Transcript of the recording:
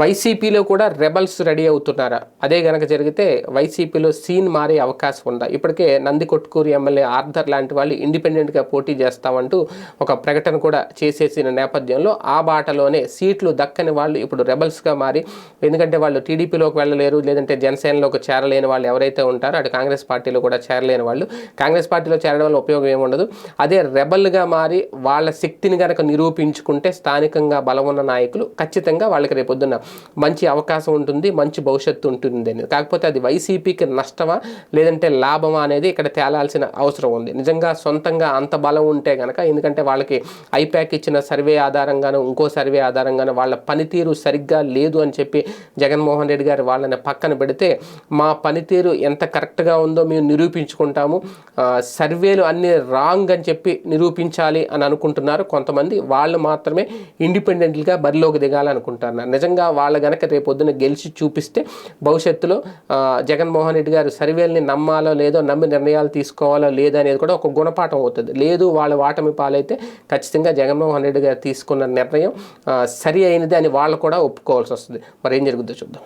వైసీపీలో కూడా rebels ready అవుతున్నారా? అదే గనక జరిగితే వైసీపీలో సీన్ మారే అవకాశం ఉందా? ఇప్పటికే నంది కొట్కూరు ఎమ్మెల్యే ఆర్థర్ లాంటి వాళ్ళు ఇండిపెండెంట్గా పోటీ చేస్తామంటూ ఒక ప్రకటన కూడా చేసేసిన నేపథ్యంలో ఆ బాటలోనే సీట్లు దక్కని వాళ్ళు ఇప్పుడు రెబల్స్గా మారి ఎందుకంటే వాళ్ళు టీడీపీలోకి వెళ్ళలేరు లేదంటే జనసేనలోకి చేరలేని వాళ్ళు ఎవరైతే ఉంటారో అటు కాంగ్రెస్ పార్టీలో కూడా చేరలేని వాళ్ళు కాంగ్రెస్ పార్టీలో చేరడం వల్ల ఉపయోగం ఏముండదు. అదే రెబల్గా మారి వాళ్ళ శక్తిని కనుక నిరూపించుకుంటే స్థానికంగా బలం ఉన్న నాయకులు ఖచ్చితంగా వాళ్ళకి రేపొద్దున మంచి అవకాశం ఉంటుంది మంచి భవిష్యత్తు ఉంటుంది అని. కాకపోతే అది వైసీపీకి నష్టమా లేదంటే లాభమా అనేది ఇక్కడ తేలాల్సిన అవసరం ఉంది. నిజంగా సొంతంగా అంత బలం ఉంటే కనుక ఎందుకంటే వాళ్ళకి ఐప్యాక్ ఇచ్చిన సర్వే ఆధారంగాను ఇంకో సర్వే ఆధారంగాను వాళ్ళ పనితీరు సరిగ్గా లేదు అని చెప్పి జగన్మోహన్ రెడ్డి గారు వాళ్ళని పక్కన పెడితే మా పనితీరు ఎంత కరెక్ట్గా ఉందో మేము నిరూపించుకుంటాము. సర్వేలు అన్ని రాంగ్ అని చెప్పి నిరూపించాలి అని అనుకుంటున్నారు కొంతమంది. వాళ్ళు మాత్రమే ఇండిపెండెంట్గా బరిలోకి దిగాలనుకుంటున్నారు. నిజంగా వాళ్ళ గనక రేపొద్దున గెలిచి చూపిస్తే భవిష్యత్తులో జగన్మోహన్ రెడ్డి గారు సర్వేల్ని నమ్మాలో లేదో నమ్మి నిర్ణయాలు తీసుకోవాలో లేదా అనేది కూడా ఒక గుణపాఠం అవుతుంది. లేదు వాళ్ళ వాటమి పాలైతే ఖచ్చితంగా జగన్మోహన్ రెడ్డి గారు తీసుకున్న నిర్ణయం సరి అయినది అని వాళ్ళు కూడా ఒప్పుకోవాల్సి వస్తుంది. మరి ఏం జరుగుతుందో చూద్దాం.